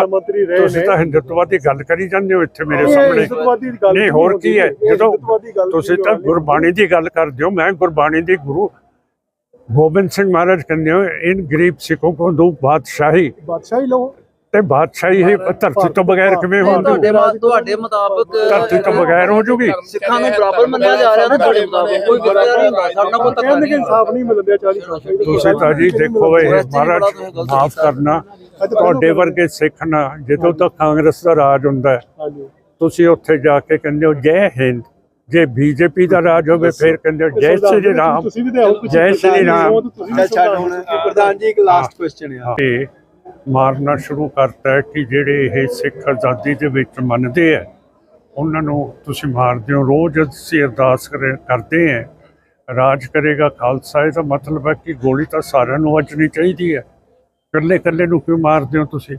ਮੰਤਰੀ ਰਹੇ ਤੁਸੀਂ ਤਾਂ ਹਿੰਦੁੱਤਵਾਦੀ ਗੱਲ ਕਰੀ ਜਾਂਦੇ ਹੋ ਇੱਥੇ ਮੇਰੇ ਸਾਹਮਣੇ। ਹਿੰਦੂਤਵਾਦੀ ਦੀ ਗੱਲ ਨਹੀਂ ਹੋਰ ਕੀ ਹੈ। ਜਦੋਂ ਤੁਸੀਂ ਤਾਂ। ਗੁਰਬਾਣੀ ਦੀ ਗੱਲ ਕਰਦੇ ਹੋ ਮੈਂ ਗੁਰਬਾਣੀ ਦੀ ਗੁਰੂ ਗੋਬਿੰਦ ਸਿੰਘ ਮਹਾਰਾਜ ਕਹਿੰਦੇ ਹੋ ਇਨ ਗਰੀਬ ਸਿੱਖੋਂ ਕੋ ਦੋ ਬਾਦਸ਼ਾਹੀ। ਬਾਦਸ਼ਾਹੀ ਲਓ। ਤੇ ਬਾਦਸ਼ਾਹੀ ਹੀ ਧਰਤੀ ਤੋਂ ਬਗੈਰ ਕਿਵੇਂ ਹੋਊਗੀ ਤੁਹਾਡੇ ਮਾ- ਤੁਹਾਡੇ ਮੁਤਾਬਕ ਧਰਤੀ ਤੋਂ ਬਗੈਰ ਹੋ ਜੂਗੀ? ਸਿੱਖਾਂ ਨੂੰ ਬਰਾਬਰ ਮੰਨਿਆ ਜਾ ਰਿਹਾ ਨਾ ਤੁਹਾਡੇ ਮੁਤਾਬਕ? ਕੋਈ ਵਿਤਕਰਾ ਨਹੀਂ ਹੁੰਦਾ ਸਾਡੇ ਕੋਈ ਧੱਕਾ ਕਹਿੰਦੇ ਕਿ ਨਹੀਂ ਇਨਸਾਫ ਨਹੀਂ ਮਿਲਦਾ 40 ਸਾਲ ਤੁਸੀਂ ਤਾਂ ਜੀ ਦੇਖੋ ਇਹ ਮਹਾਰਾਜ ਮਾਫ ਕਰਨਾ। ਤੁਹਾਡੇ ਵਰਗੇ ਸਿੱਖ ਨਾ ਜਦੋਂ ਤੱਕ ਕਾਂਗਰਸ ਦਾ ਰਾਜ ਹੁੰਦਾ ਹੈ ਹਾਂਜੀ। ਤੁਸੀਂ ਉੱਥੇ ਜਾ ਕੇ ਕਹਿੰਦੇ ਹੋ ਜੈ ਹਿੰਦ। ਜੇ ਬੀਜੇਪੀ ਦਾ ਰਾਜ ਹੋਵੇ ਫਿਰ ਕਹਿੰਦੇ ਹੋ ਜੈ ਸ਼੍ਰੀ ਰਾਮ। ਜੈ ਸ਼੍ਰੀ ਰਾਮ। ਪ੍ਰਧਾਨ ਜੀ ਇੱਕ ਲਾਸਟ ਕੁਐਸਚਨ ਹੈ ਮਾਰਨਾ ਸ਼ੁਰੂ ਕਰਤਾ ਹੈ ਕਿ ਜਿਹੜੇ ਇਹ ਸਿੱਖ ਆਜ਼ਾਦੀ ਦੇ ਵਿੱਚ ਮੰਨਦੇ ਆ, ਉਹਨਾਂ ਨੂੰ ਤੁਸੀਂ ਮਾਰਦੇ ਹੋ। ਰੋਜ਼ ਅਸੀਂ ਅਰਦਾਸ ਕਰੇ- ਕਰਦੇ ਆ। ਰਾਜ ਕਰੇਗਾ ਖਾਲਸਾ, ਇਹਦਾ ਮਤਲਬ ਹੈ ਕਿ ਗੋਲੀ ਤਾਂ ਸਾਰਿਆਂ ਨੂੰ ਵੱਜਣੀ ਚਾਹੀਦੀ ਹੈ। ਇਕੱਲੇ ਇਕੱਲੇ ਨੂੰ ਕਿਉਂ ਮਾਰਦੇ ਹੋ ਤੁਸੀਂ?